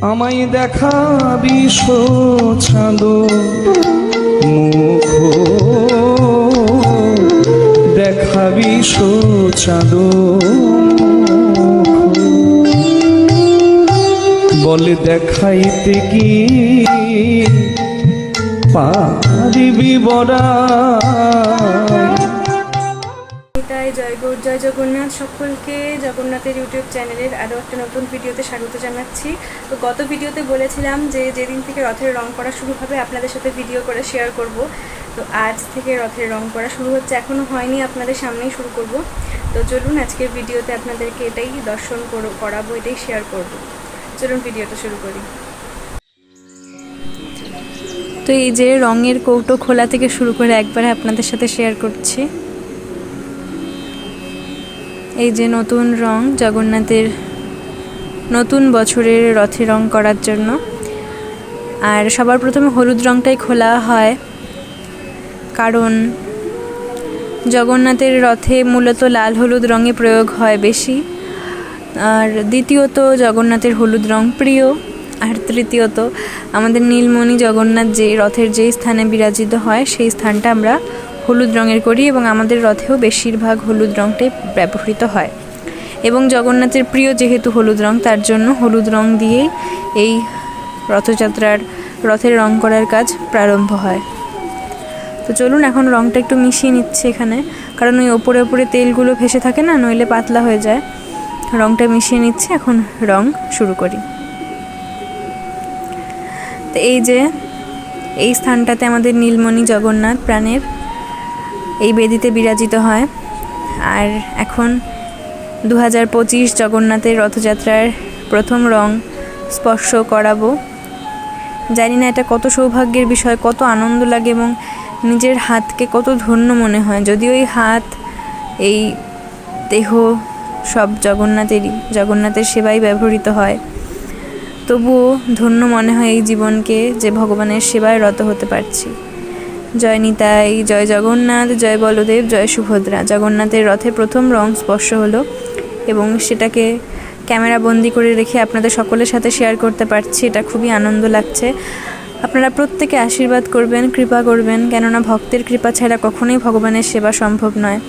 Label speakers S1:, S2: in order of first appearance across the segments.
S1: আমায় দেখাবি চাঁদ মুখ। দেখাবি চাঁদ বলে দেখাইতে কি পারিবি বরা
S2: তাই জয় গৌর জয় জগন্নাথ সকলকে জগন্নাথের ইউটিউব চ্যানেলের আরও একটা নতুন ভিডিওতে স্বাগত জানাচ্ছি। তো গত ভিডিওতে বলেছিলাম যে যেদিন থেকে রথের রং করা শুরু হবে আপনাদের সাথে ভিডিও করে শেয়ার করব। তো আজ থেকে রথের রং করা শুরু হচ্ছে এখনও হয়নি, আপনাদের সামনেই শুরু করব। তো চলুন আজকের ভিডিওতে আপনাদেরকে এটাই দর্শন করো- করাবো, এটাই শেয়ার করব। চলুন ভিডিওটা শুরু করি। তো এই যে রঙের কৌটো খোলা থেকে শুরু করে একবারে আপনাদের সাথে শেয়ার করছি। এই যে নতুন রং জগন্নাথের নতুন বছরের রথে রং করার জন্য। আর সবার প্রথমে হলুদ রংটাই খোলা হয়। কারণ জগন্নাথের রথে মূলত লাল হলুদ রঙে প্রয়োগ হয় বেশি। আর দ্বিতীয়ত জগন্নাথের হলুদ রং প্রিয়। আর তৃতীয়ত আমাদের নীলমণি জগন্নাথ যে রথের যেই স্থানে বিরাজিত হয়, সেই স্থানটা আমরা হলুদ রঙের করি এবং আমাদের রথেও বেশিরভাগ হলুদ রঙটাই ব্যবহৃত হয়। এবং জগন্নাথের প্রিয় যেহেতু হলুদ রং, তার জন্য হলুদ রং দিয়েই এই রথযাত্রার, রথের রং করার কাজ প্রারম্ভ হয়। তো চলুন এখন রংটা একটু মিশিয়ে নিচ্ছে এখানে, কারণ ওই ওপরে ওপরে তেলগুলো ভেসে থাকে না, নইলে পাতলা হয়ে যায়। রংটা মিশিয়ে নিচ্ছে, এখন রং শুরু করি। তো এই যে, এই স্থানটাতে আমাদের নীলমণি জগন্নাথ প্রাণের এই বেদিতে বিরাজিত হয়। আর এখন দু হাজার পঁচিশ জগন্নাথের রথযাত্রার প্রথম রং স্পর্শ করাবো। জানি না এটা কত সৌভাগ্যের বিষয়, কত আনন্দ লাগে এবং নিজের হাতকে কত ধন্য মনে হয়। যদিও এই হাত, এই দেহ সব জগন্নাথেরই, জগন্নাথের সেবাই ব্যবহৃত হয়। তবুও ধন্য মনে হয় এই জীবনকে যে ভগবানের সেবায় রত হতে পারছি। জয় নিতাই, জয় জগন্নাথ, জয় বলদেব, জয় সুভদ্রা। জগন্নাথের রথে প্রথম রং স্পর্শ হলো এবং সেটাকে ক্যামেরা বন্দি করে রেখে আপনাদের সকলের সাথে শেয়ার করতে পারছি। এটা খুবই আনন্দ লাগছে। আপনারা প্রত্যেকে আশীর্বাদ করবেন, কৃপা করবেন। কেননা ভক্তের কৃপা ছাড়া কখনোই ভগবানের সেবা সম্ভব নয়।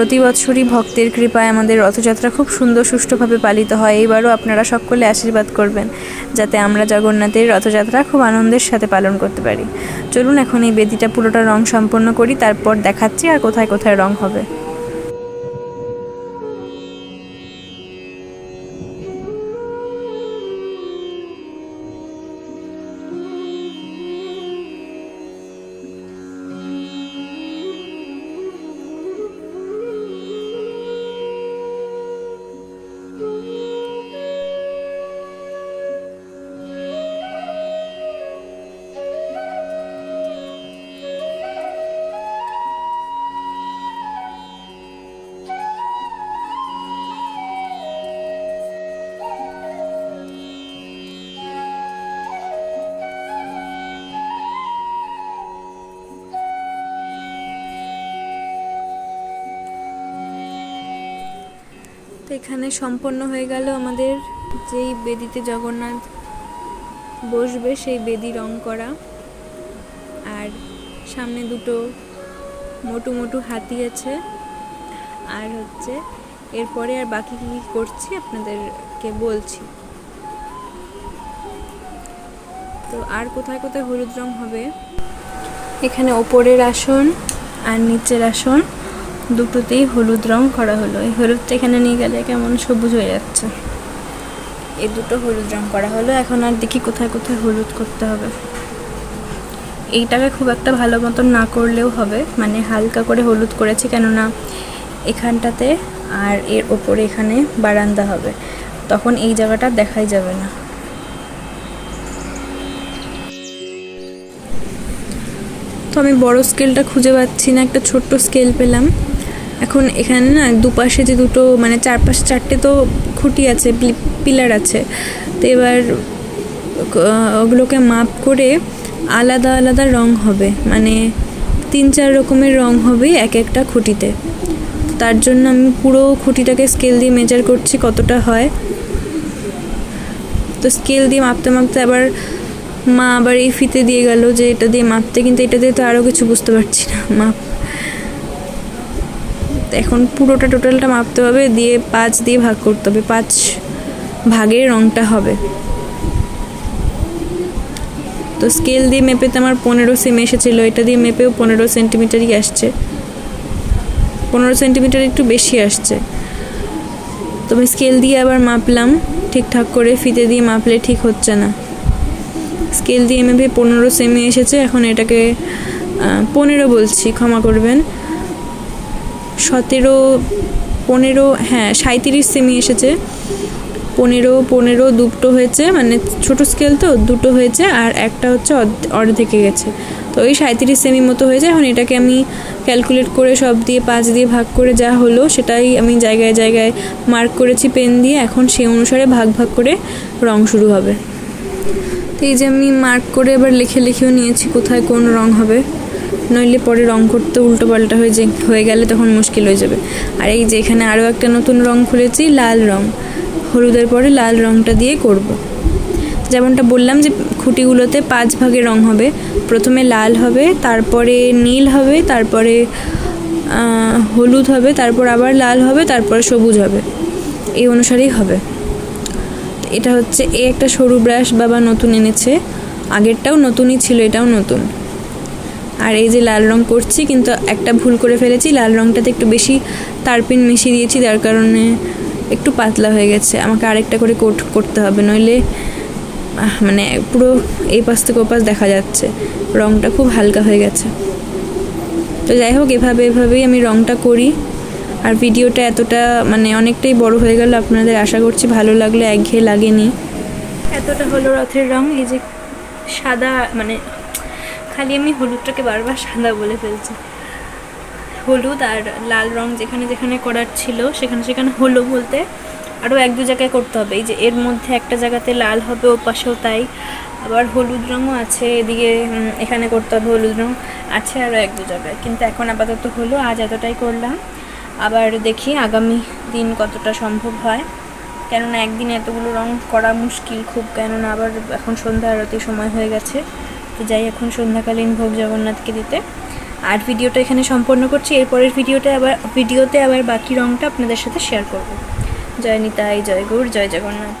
S2: প্রতি বছরই ভক্তের কৃপায় আমাদের রথযাত্রা খুব সুন্দর সুষ্ঠুভাবে পালিত হয়। এইবারও আপনারা সকলে আশীর্বাদ করবেন, যাতে আমরা জগন্নাথের রথযাত্রা খুব আনন্দের সাথে পালন করতে পারি। চলুন এখন এই বেদিটা পুরোটা রং সম্পন্ন করি, তারপর দেখাচ্ছি আর কোথায় কোথায় রং হবে। তো এখানে সম্পন্ন হয়ে গেল আমাদের যেই বেদিতে জগন্নাথ বসবে, সেই বেদি রং করা। আর সামনে দুটো মোটু মোটু হাতি আছে। আর হচ্ছে এরপরে আর বাকি কী কী করছি আপনাদেরকে বলছি। তো আর কোথায় কোথায় হলুদ রং হবে? এখানে ওপরের আসন আর নিচের আসন। দুটোতেই হলুদ রং করা হলো। এই হলুদটা এখানে নিয়ে গেলে কেমন সবুজ হয়ে যাচ্ছে। এই দুটো হলুদ রং করা হলো এখন আর দেখি কোথায় কোথায় হলুদ করতে হবে। এইটাকে খুব একটা ভালো মতন না করলেও হবে মানে হালকা করে হলুদ করেছি কেননা এখানটাতে আর এর ওপরে এখানে বারান্দা হবে। তখন এই জায়গাটা দেখাই যাবে না। তো আমি বড় স্কেলটা খুঁজে পাচ্ছি না একটা ছোট্ট স্কেল পেলাম। এখন এখানে না দুপাশে যে দুটো মানে চারপাশে চারটে তো খুঁটি আছে পিলার আছে। তো এবার ওগুলোকে মাপ করে আলাদা আলাদা রং হবে। মানে তিন চার রকমের রং হবে এক একটা খুঁটিতে। তার জন্য আমি পুরো খুঁটিটাকে স্কেল দিয়ে মেজার করছি কতটা হয়। তো স্কেল দিয়ে মাপতে মাপতে আবার মা আবার এই ফিতে দিয়ে গেল যে এটা দিয়ে মাপতে, কিন্তু এটা দিয়ে তো আরও কিছু বুঝতে পারছি না। মাপ এখন পুরোটা টোটালটা মাপতে হবে, দিয়ে পাঁচ দিয়ে ভাগ করতে হবে, পাঁচ ভাগের রঙটা হবে। তো স্কেল দিয়ে মেপেতে আমার পনেরো সেম এসেছিল, এটা দিয়ে মেপেও পনেরো সেন্টিমিটারই আসছে। পনেরো সেন্টিমিটার একটু বেশি আসছে। তো আমি স্কেল দিয়ে আবার মাপলাম, ঠিকঠাক করে ফিতে দিয়ে মাপলে ঠিক হচ্ছে না। স্কেল দিয়ে মেপে পনেরো সেমি এসেছে, এখন এটাকে পনেরো বলছি, ক্ষমা করবেন। সতেরো, পনেরো হ্যাঁ সাঁত্রিশ সেমি এসেছে। পনেরো পনেরো দুটো হয়েছে মানে ছোট স্কেল তো, দুটো হয়েছে আর একটা হচ্ছে অর্ধ- অর্ধেকে গেছে। তো ওই সাঁত্রিশ সেমি মতো হয়েছে, এখন এটাকে আমি ক্যালকুলেট করে সব দিয়ে পাঁচ দিয়ে ভাগ করে যা হলো, সেটাই আমি জায়গায় জায়গায় মার্ক করেছি পেন দিয়ে, এখন সেই অনুসারে ভাগ ভাগ করে রং শুরু হবে। তো এই যে আমি মার্ক করে এবার লিখে লিখেও নিয়েছি কোথায় কোন রং হবে। নইলে পরে রং করতে উল্টো পাল্টা হয়ে যে, হয়ে গেলে তখন মুশকিল হয়ে যাবে। আর এই যে, এখানে আরও একটা নতুন রং খুলেছি, লাল রং। হলুদের পরে লাল রংটা দিয়ে করব। যেমনটা বললাম যে, খুঁটিগুলোতে পাঁচ ভাগে রং হবে। প্রথমে লাল হবে, তারপরে নীল হবে, তারপরে হলুদ হবে, তারপর আবার লাল হবে, তারপরে সবুজ হবে। এই অনুসারেই হবে। এটা হচ্ছে, এ একটা সরু ব্রাশ বাবা নতুন এনেছে। আগেরটাও নতুনই ছিল, এটাও নতুন। আর এই যে লাল রং করছি, কিন্তু একটা ভুল করে ফেলেছি। লাল রংটাতে একটু বেশি তারপিন মিশিয়ে দিয়েছি, যার কারণে একটু পাতলা হয়ে গেছে। আমাকে আরেকটা করে কোট করতে হবে, নইলে মানে পুরো এই পাশ থেকে ও পাশ দেখা যাচ্ছে। রংটা খুব হালকা হয়ে গেছে। তো যাই হোক, এভাবে, এভাবেই আমি রংটা করি। আর ভিডিওটা এতটা মানে অনেকটাই বড় হয়ে গেল আপনাদের আশা করছি ভালো লাগলে একঘেয়ে লাগেনি। এতটা হলো রথের রং, এই যে সাদা মানে খালি আমি হলুদটাকে বারবার সাদা বলে ফেলছি। হলুদ আর লাল রং যেখানে যেখানে করার ছিল, সেখানে সেখানে হলো বলতে আরও এক দু জায়গায় করতে হবে। এই যে এর মধ্যে একটা জায়গাতে লাল হবে ও পাশেও তাই। আবার হলুদ রঙও আছে, এদিকে এখানে করতে হবে হলুদ রং, আছে আরও এক দু জায়গায়। কিন্তু এখন আপাতত হলো, আজ এতটাই করলাম। আবার দেখি আগামী দিন কতটা সম্ভব হয়। কেননা একদিনে এতগুলো রং করা মুশকিল খুব, কেননা আবার এখন সন্ধ্যা, আরতি সময় হয়ে গেছে। তো যাই, এখন সন্ধ্যাকালীন ভোগ জগন্নাথকে দিতে। আর ভিডিওটা এখানে সম্পন্ন করছি। এরপরের ভিডিওটা আবার, ভিডিওতে আবার বাকি রঙটা আপনাদের সাথে শেয়ার করব। জয় নিতাই, জয় গৌর, জয় জগন্নাথ।